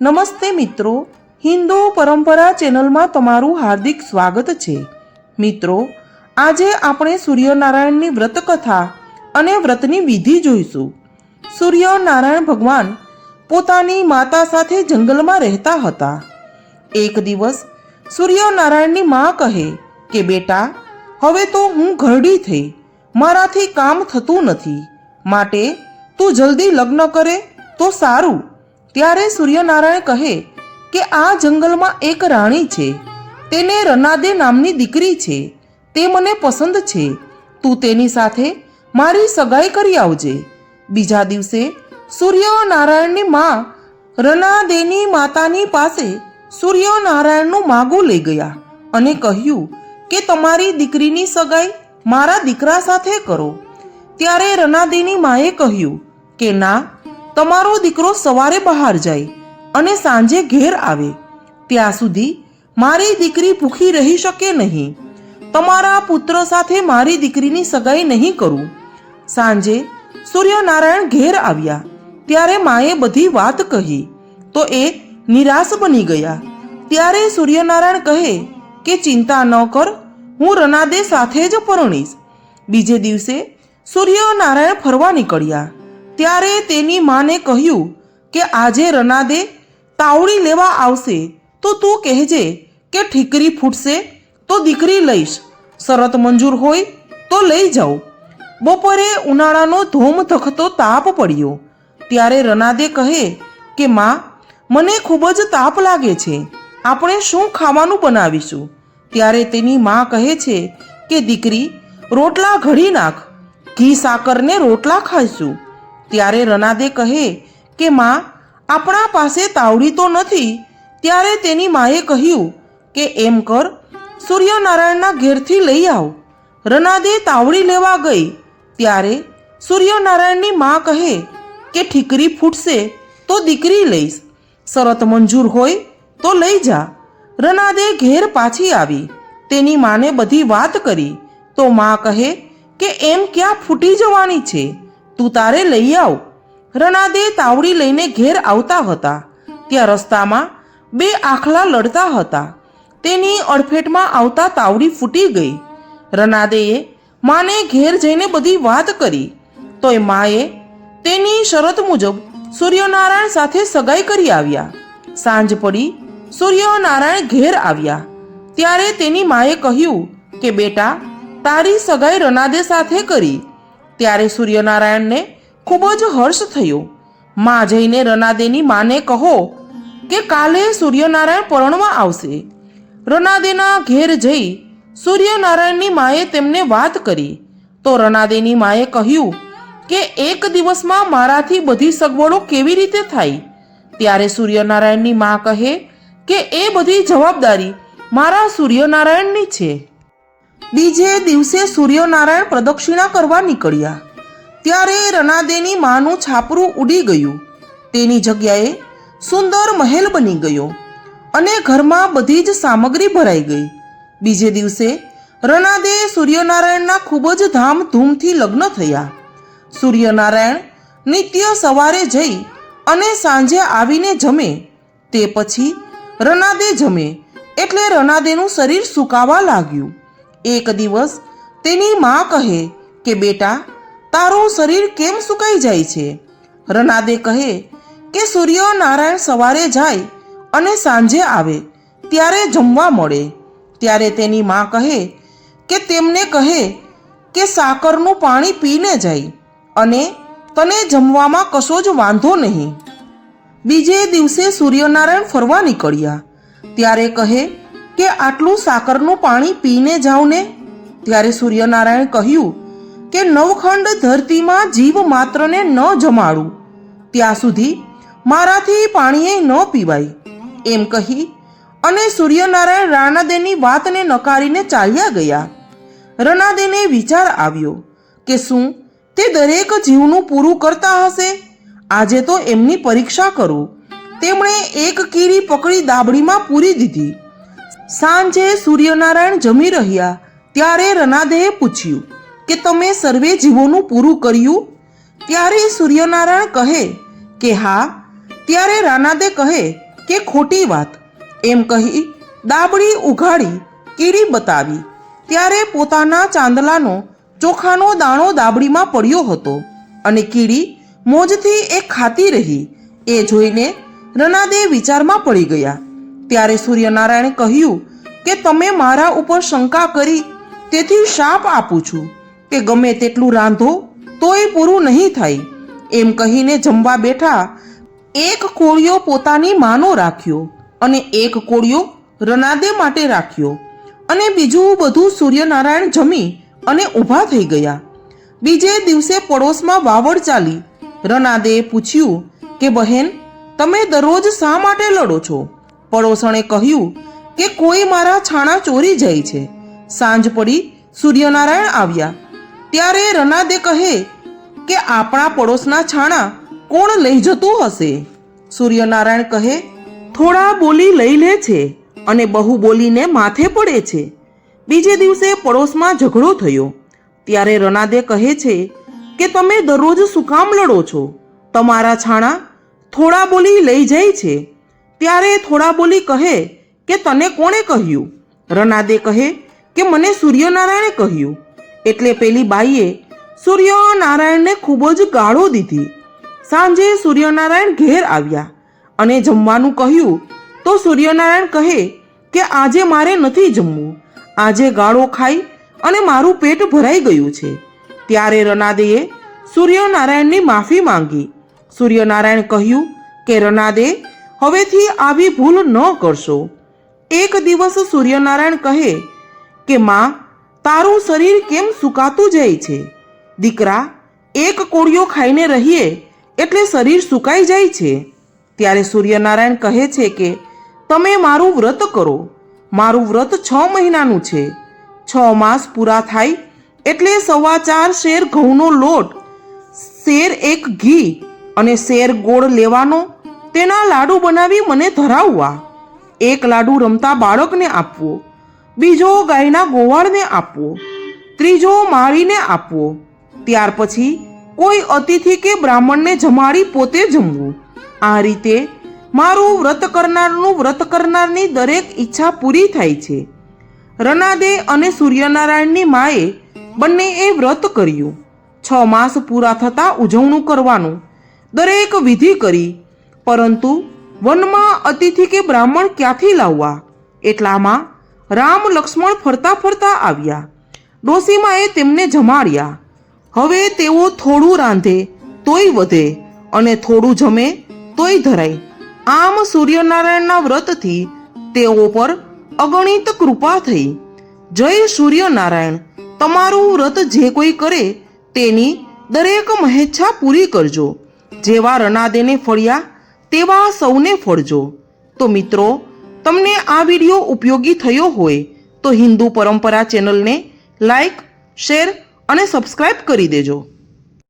નમસ્તે મિત્રો, હિન્દુ પરંપરા ચેનલમાં તમારું હાર્દિક સ્વાગત છે. મિત્રો, આજે આપણે સૂર્યનારાયણની વ્રત કથા અને વ્રતની વિધિ જોઈશું. સૂર્યનારાયણ ભગવાન પોતાની માતા સાથે જંગલમાં રહેતા હતા. એક દિવસ સૂર્યનારાયણની મા કહે કે, બેટા, હવે તો હું ઘરડી થઈ, મારાથી કામ થતું નથી. માટે તું જલ્દી લગ્ન કરે તો સારું. ત્યારે સૂર્યનારાયણ કહે કે આ જંગલમાં એક રાણી છે. તેને રનાદે નામની દીકરી છે. તે મને પસંદ છે. તું તેની સાથે મારી સગાઈ કરી આવજે. બીજા દિવસે સૂર્યનારાયણની મા રનાદેની માતાની પાસે સૂર્યનારાયણનું માગું લઈ ગયા અને કહ્યું કે તમારી દીકરીની સગાઈ મારા દીકરા સાથે કરો. ત્યારે રનાદેની માએ કહ્યું કે ના તમારો દીકરો સવારે બહાર જાય અને સાંજે ઘેર આવે. ત્યાં સુધી મારી દીકરી ભૂખી રહી શકે નહીં. તમારા પુત્ર સાથે મારી દીકરીની સગાઈ નહીં કરું. સાંજે સૂર્યનારાયણ ઘેર આવ્યા. ત્યારે માએ બધી વાત કહી. તો એ નિરાશ બની ગયા. ત્યારે સૂર્યનારાયણ કહે કે, ચિંતા ન કર, હું રનાદે સાથે જ પરણીશ. બીજે દિવસે સૂર્યનારાયણ ફરવા નીકળ્યા. ત્યારે તેની માને કહ્યું કે આજે રનાદે તાવડી લેવા આવશે, તો તું કહેજે કે ઠીકરી ફૂટશે, તો દીકરી લઈશ. શરત મંજૂર હોય તો લઈ જાઉં. બપોરે ઉનાળાનો ધોમ ધખતો તાપ પડ્યો. ત્યારે રનાદે કહે કે, માં, મને ખૂબ જ તાપ લાગે છે. આપણે શું ખાવાનું બનાવીશું? ત્યારે તેની માં કહે છે કે, દીકરી, રોટલા ઘડી નાખ. ઘી સાકરને રોટલા ખાઈશું. ત્યારે રનાદે કહે કે, માં, આપણા પાસે તાવડી તો નથી. ત્યારે તેની માએ કહ્યું કે, એમ કર, સૂર્યનારાયણના ઘેરથી લઈ આવ. રનાદે તાવડી લેવા ગઈ. ત્યારે સૂર્યનારાયણની મા કહે કે, ઠીકરી ફૂટશે, તો દીકરી લઈશ. શરત મંજૂર હોય, તો લઈ જા. રનાદે ઘેર પાછી આવી. તેની માને બધી વાત કરી. તો મા કહે કે, એમ ક્યાં ફૂટી જવાની છે? તું તારે લઈ આવ. રનાદે તાવડી લઈને ઘેર આવતા હતા. ત્યાં રસ્તામાં બે આખલા લડતા હતા. તેની અડફેટમાં આવતા તાવડી ફૂટી ગઈ. રનાદેએ માને ઘેર જઈને બધી વાત કરી. તોય માએ તેની શરત મુજબ સૂર્યનારાયણ સાથે સગાઈ કરી આવ્યા. સાંજ પડી, સૂર્યનારાયણ ઘેર આવ્યા. ત્યારે તેની માએ કહ્યું કે, બેટા, તારી સગાઈ રનાદે સાથે કરી. ત્યારે સૂર્યનારાયણને ખૂબ જ હર્ષ થયો. માં જઈને રનાદેની માને કહો કે કાલે સૂર્યનારાયણ પરણવા આવશે. રનાદેના ઘેર જઈ સૂર્યનારાયણની માએ તેમને વાત કરી. તો રનાદેની માએ કહ્યું કે એક દિવસમાં મારાથી બધી સગવડો કેવી રીતે થાય? ત્યારે સૂર્યનારાયણની મા કહે કે એ બધી જવાબદારી મારા સૂર્યનારાયણની છે. બીજે દિવસે સૂર્યનારાયણ પ્રદક્ષિણા કરવા નીકળ્યા. ત્યારે રણાદેની માનું છાપરું ઉડી ગયું. તેની જગ્યાએ સુંદર મહેલ બની ગયો અને ઘરમાં બધી જ સામગ્રી ભરાઈ ગઈ. બીજે દિવસે રણાદે સૂર્યનારાયણના ખૂબ જ ધામધૂમથી લગ્ન થયા. સૂર્યનારાયણ નિત્ય સવારે જઈ અને સાંજે આવીને જમે. તે પછી રણાદે જમે એટલે રણાદેનું શરીર સુકાવા લાગ્યું. એક દિવસ તેની મા કહે કે, બેટા, તારું શરીર કેમ સુકાઈ જાય છે? રનાદે કહે કે, સૂર્યનારાયણ સવારે જાય અને સાંજે આવે, ત્યારે જમવા મળે. ત્યારે તેની મા કહે કે, તેમને કહે કે, સાકરનું પાણી પીને જાય અને તને જમવામાં કશો જ વાંધો નહીં. બીજે દિવસે સૂર્યનારાયણ ફરવા નીકળ્યા. ત્યારે કહે કે આટલું સાકરનું પાણી પીને જાઓ ને? ત્યારે સૂર્યનારાયણ કહ્યું કે નવખંડ ધરતીમાં જીવ માત્રને ન જમાડું. ત્યાં સુધી મારાથી પાણીએ ન પીવાય. એમ કહી અને સૂર્યનારાયણ રાણાદેની વાતને નકારીને ચાલ્યા ગયા. રણાદેને વિચાર આવ્યો કે શું તે દરેક જીવનું પૂરું કરતા હશે? આજે તો એમની પરીક્ષા કરું. તેમણે એક કીરી પકડી દાબડીમાં પૂરી દીધી. સાંજે સૂર્યનારાયણ જમી રહ્યા, ત્યારે રનાદેહે પૂછ્યું કે તમે સર્વે જીવોનું પૂરું કર્યું? ત્યારે સૂર્યનારાયણ કહે કે હા, ત્યારે રાનાદે કહે કે ખોટી વાત. એમ કહી દાબડી ઉઘાડી કીડી બતાવી, ત્યારે પોતાના ચાંદલાનો ચોખાનો દાણો દાબડીમાં પડ્યો હતો અને કીડી મોજથી એ ખાતી રહી. એ જોઈને રનાદે વિચારમાં પડી ગયા ત્યારે સૂર્યનારાયણે કહ્યું કે તમે મારા ઉપર શંકા કરી, તેથી શાપ આપું છું કે ગમે તેટલું રાંધો, તોય પૂરું નહીં થાય. એમ કહીને જમવા બેઠા એક કોળિયો પોતાની માનો રાખ્યો અને એક કોળિયો રનાદે માટે રાખ્યો અને બીજું બધું સૂર્યનારાયણ જમી અને ઊભા થઈ ગયા. બીજે દિવસે પડોશમાં વાવડ ચાલી. રનાદેએ પૂછ્યું કે, બહેન, તમે દરરોજ શા માટે લડો છો? પડોશણે કહ્યું કે કોઈ મારા છાણા ચોરી જાય છે. સાંજ પડી સૂર્યનારાયણ આવ્યા. ત્યારે રનાદે કહે કે આપણા પડોશના છાણા કોણ લઈ જતું હશે? સૂર્યનારાયણ કહે, થોડા બોલી લઈ લે છે અને બહુ બોલીને માથે પડે છે. બીજે દિવસે પડોશમાં ઝઘડો થયો. ત્યારે રનાદે કહે છે કે, તમે દરરોજ શું કામ લડો છો? તમારા છાણા થોડા બોલી લઈ જાય છે. ત્યારે થોડા બોલી કહે કે તને કોણે કહ્યું? રનાદે કહે કે મને સૂર્યનારાયણે કહ્યું. એટલે પેલી બાઈએ સૂર્યનારાયણને ખૂબ જ ગાળો દીધી. સાંજે સૂર્યનારાયણ ઘેર આવ્યા અને જમવાનું કહ્યું તો સૂર્યનારાયણ કહે કે આજે મારે નથી જમવું. આજે ગાળો ખાઈ અને મારું પેટ ભરાઈ ગયું છે. ત્યારે રનાદેએ સૂર્યનારાયણની માફી માંગી. સૂર્યનારાયણ કહ્યું કે રનાદે હવેથી આવી ભૂલ ન કરશો. એક દિવસ સૂર્યનારાયણ કહે કે, માં, તારું શરીર કેમ સુકાતું જાય છે? દીકરા, એક કોળિયો ખાઈને રહીએ એટલે શરીર સુકાઈ જાય છે. ત્યારે સૂર્યનારાયણ કહે છે કે, તમે મારું વ્રત કરો. મારું વ્રત છ મહિનાનું છે. છ માસ પૂરા થાય એટલે સવા ચાર શેર ઘઉંનો લોટ, શેર એક ઘી અને શેર ગોળ લેવાનો તેના લાડુ બનાવી મને ધરાવવા. એક લાડુ રમતા બાળકને આપવો. બીજો ગાયના ગોવાળને આપવો. ત્રીજો માળીને આપવો. ત્યાર પછી કોઈ અતિથિ કે બ્રાહ્મણને જમાડી પોતે જમવું. આ રીતે મારું વ્રત કરનારનું વ્રત કરનારની દરેક ઈચ્છા પૂરી થાય છે. રનાદે અને સૂર્યનારાયણની માએ બંનેએ વ્રત કર્યું. છ માસ પૂરા થતાં ઉજવણું કરવાનું. દરેક વિધિ કરી પરંતુ વનમાં અતિથિ કે બ્રાહ્મણ ક્યાંથી લાવવા? એટલામાં રામ લક્ષ્મણ ફરતા ફરતા આવ્યા. ડોસીમાએ તેમને જમાડ્યા. હવે તેઓ થોડું રાંધે, તોય વધે અને થોડું જમે, તોય ધરાય. આમ સૂર્યનારાયણના વ્રતથી તેઓ પર અગણિત કૃપા થઈ. જય સૂર્યનારાયણ, તમારું વ્રત જે કોઈ કરે તેની દરેક મહેચ્છા પૂરી કરજો. જેવા રણાદેને ફળ્યા તેવા સૌને ફળજો. તો મિત્રો, તમને આ વીડિયો ઉપયોગી થયો હોય, તો હિન્દુ પરંપરા ચેનલને લાઈક, શેર અને સબસ્ક્રાઈબ કરી દેજો.